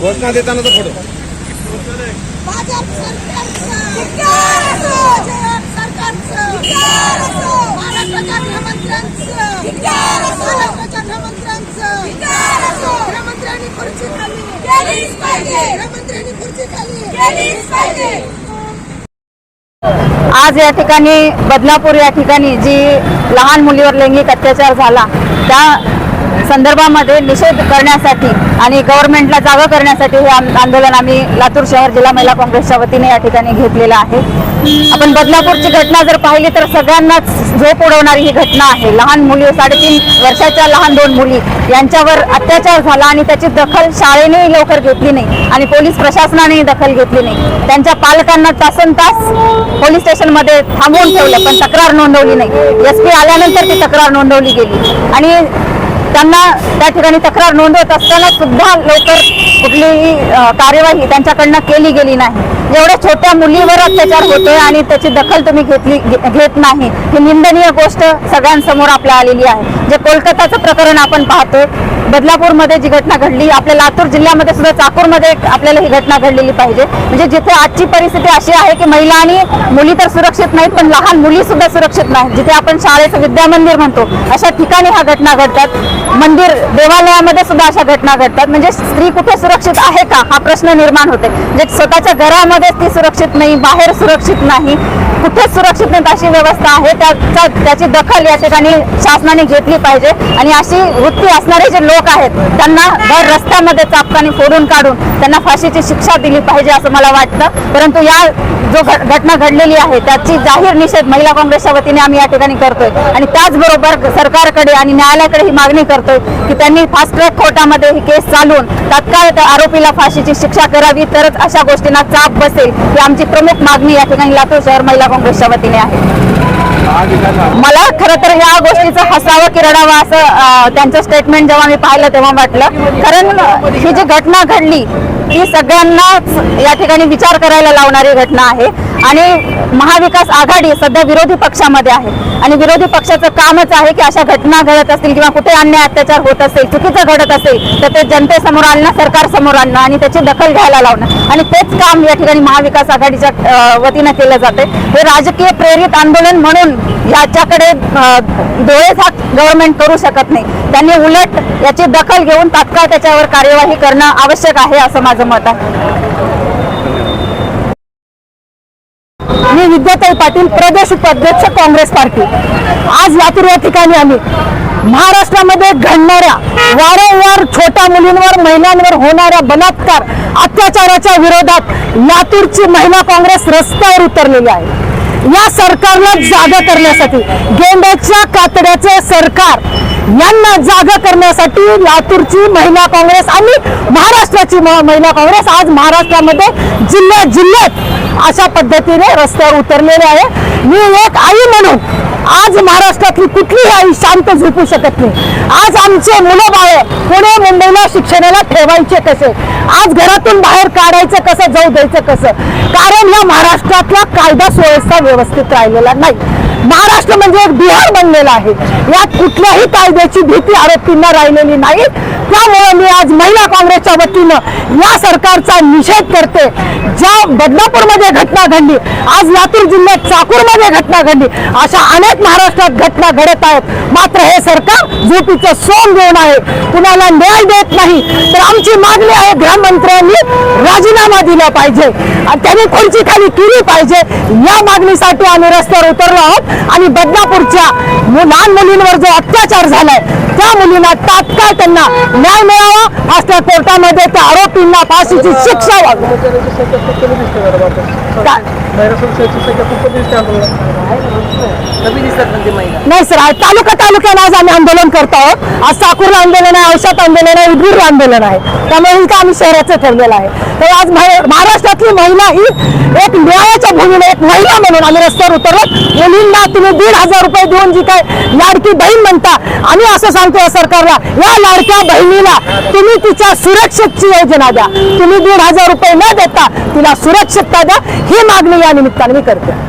घोषणा देताना तो फोटो? आज या ठिकाणी बदनापूर या ठिकाणी जी लहान मुलीवर लैंगिक अत्याचार झाला त्या संदर्भामध्ये निषेध करण्यासाठी आणि गव्हर्नमेंटला जागा करण्यासाठी हे आंदोलन आम्ही लातूर शहर जिल्हा महिला काँग्रेसच्या वतीने या ठिकाणी घेतलेलं आहे. आपण बदलापूरची घटना जर पाहिली तर सगळ्यांनाच झोप उडवणारी ही घटना आहे. लहान मुली साडेतीन वर्षाच्या लहान दोन मुली यांच्यावर अत्याचार झाला आणि त्याची दखल शाळेनेही लवकर घेतली नाही आणि पोलीस प्रशासनानेही दखल घेतली नाही. त्यांच्या पालकांना तासन तास पोलीस स्टेशनमध्ये थांबवून ठेवलं पण तक्रार नोंदवली नाही. एस पी आल्यानंतर ती तक्रार नोंदवली गेली. आणि त्यांना त्या ठिकाणी तक्रार नोंदवत असताना सुद्धा लवकर कुठलीही कार्यवाही त्यांच्याकडनं केली गेली नाही. एवढ्या छोट्या मुलीवर अत्याचार होतोय आणि त्याची दखल तुम्ही घेतली घेत नाही. ही निंदनीय गोष्ट सगळ्यांसमोर आपल्या आलेली आहे. जे कोलकाताचं प्रकरण आपण पाहतोय बदलापूरमध्ये जी घटना घडली आपल्या लातूर जिल्ह्यामध्ये सुद्धा चाकूरमध्ये आपल्याला ही घटना घडलेली पाहिजे. म्हणजे जिथे आजची परिस्थिती अशी आहे की महिला आणि मुली तर सुरक्षित नाहीत पण लहान मुली सुद्धा सुरक्षित नाहीत. जिथे आपण शाळेचं विद्यामंदिर म्हणतो अशा ठिकाणी ह्या घटना घडतात. मंदिर देवालयामध्ये सुद्धा अशा घटना घडतात. म्हणजे स्त्री कुठे सुरक्षित आहे का? हा प्रश्न निर्माण होते. म्हणजे स्वतःच्या घरामध्ये ती सुरक्षित नाही बाहेर सुरक्षित नाही. कुठेच सुरक्षित नाही अशी व्यवस्था आहे त्याचा त्याची दखल या ठिकाणी शासनाने घेतली पाहिजे. आणि अशी वृत्ती असणारे जे लोक आहेत त्यांना दर रस्त्यामध्ये चापकाने फोडून काढून त्यांना फाशीची शिक्षा दिली पाहिजे असं मला वाटतं. परंतु या जो घटना घडलेली आहे त्याची जाहीर निषेध महिला काँग्रेसच्या वतीने आम्ही या ठिकाणी करतोय. आणि त्याचबरोबर सरकारकडे आणि न्यायालयाकडे ही मागणी करतोय की त्यांनी फास्ट ट्रॅक कोर्टामध्ये ही केस चालून तत्काळ आरोपीला फाशीची शिक्षा करावी तरच अशा गोष्टींना चाप बसेल ही आमची प्रमुख मागणी या ठिकाणी लातूर शहर महिला काँग्रेसच्या वतीने आहे. मला खरं तर या गोष्टीचं हसावं की रडावं असं त्यांचं स्टेटमेंट जेव्हा मी पाहिलं तेव्हा वाटलं. कारण ही जी घटना घडली ही सगळ्यांनाच या ठिकाणी विचार करायला लावणारी घटना आहे. आणि महाविकास आघाडी सध्या विरोधी पक्षामध्ये आहे. आणि विरोधी पक्षाचं कामच आहे की अशा घटना घडत असतील किंवा कुठे अन्याय अत्याचार होत असेल चुकीचं घडत असेल तर ते जनतेसमोर आणणं सरकार समोर आणणं आणि त्याची दखल घ्यायला लावणं. आणि तेच काम या ठिकाणी महाविकास आघाडीच्या वतीनं केलं जाते हे राजकीय प्रेरित आंदोलन म्हणून याच्याकडे डोळेझाक डोळे झाक गव्हर्नमेंट करू शकत नाही. त्यांनी उलट याची दखल घेऊन तात्काळ त्याच्यावर कार्यवाही करणं आवश्यक आहे असं माझं मत आहे. मी विद्याताई पाटील प्रदेश उपाध्यक्ष काँग्रेस पार्टी. आज लातूर या ठिकाणी आम्ही महाराष्ट्रामध्ये घडणाऱ्या वारंवार छोट्या मुलींवर महिलांवर होणाऱ्या बलात्कार अत्याचाराच्या विरोधात लातूरची महिला काँग्रेस रस्त्यावर उतरलेली आहे. या सरकारला जागा करण्यासाठी गेंड्याच्या कातड्याचे सरकार यांना जागा करण्यासाठी लातूरची महिला काँग्रेस आणि महाराष्ट्राची म- महिला काँग्रेस आज महाराष्ट्रामध्ये जिल्ह्यात जिल्ह्यात अशा पद्धतीने रस्त्यावर उतरलेले आहे. मी एक आई म्हणून आज महाराष्ट्रातली कुठलीही आई शांत झोपू शकत नाही. आज आमचे मुलं बाळ पुणे मुंबईला शिक्षणाला ठेवायचे कसे? आज घरातून बाहेर काढायचं कसं जाऊ द्यायचं कसं? कारण या महाराष्ट्रातला कायदा सुव्यवस्था व्यवस्थित राहिलेला नाही. महाराष्ट्र म्हणजे एक बिहार बनलेला आहे. यात कुठल्याही कायद्याची भीती आरोपींना राहिलेली नाही. त्यामुळे मी आज महिला काँग्रेसच्या वतीनं या सरकारचा निषेध करते. ज्या बदनापूरमध्ये घटना घडली आज लातूर जिल्ह्यात चाकूरमध्ये घटना घडली अशा अनेक महाराष्ट्रात घटना घडत आहेत. मात्र हे सरकार झोपीचं सोम देऊन आहे. कुणाला न्याय देत नाही. तर आमची मागणी आहे गृहमंत्र्यांनी राजीनामा दिला पाहिजे. आणि त्यांनी खुर्ची खाली केली पाहिजे. या मागणीसाठी आम्ही रस्त्यावर उतरलो आहोत. आणि बदनापूरच्या लहान मुलींवर जो अत्याचार झालाय त्या मुलींना तात्काळ त्यांना न्याय मिळावा फास्ट कोर्टामध्ये त्या आरोपींना फाशीची शिक्षा व्हावी. का- नाही सर आज तालुका तालुक्याला आज आम्ही आंदोलन करतो आहोत. आज साकूरला आंदोलन आहे औषध आंदोलन आहे उदगीरला आंदोलन आहे. त्यामुळे इथं आम्ही शहराचं ठेवलेलं आहे. तर आज महा- महाराष्ट्रातली महिला ही एक न्यायाच्या भूमीने एक महिला म्हणून आम्ही रस्त्यावर उतरलो. मुलींना तुम्ही दीड हजार रुपये देऊन जी काय लाडकी बहीण म्हणता आम्ही असं सांगतो या सरकारला या लाडक्या बहिणीला तुम्ही तिच्या सुरक्षेची योजना द्या. तुम्ही दीड हजार रुपये न देता तिला सुरक्षितता द्या. ही मागणी या निमित्ताने मी करते.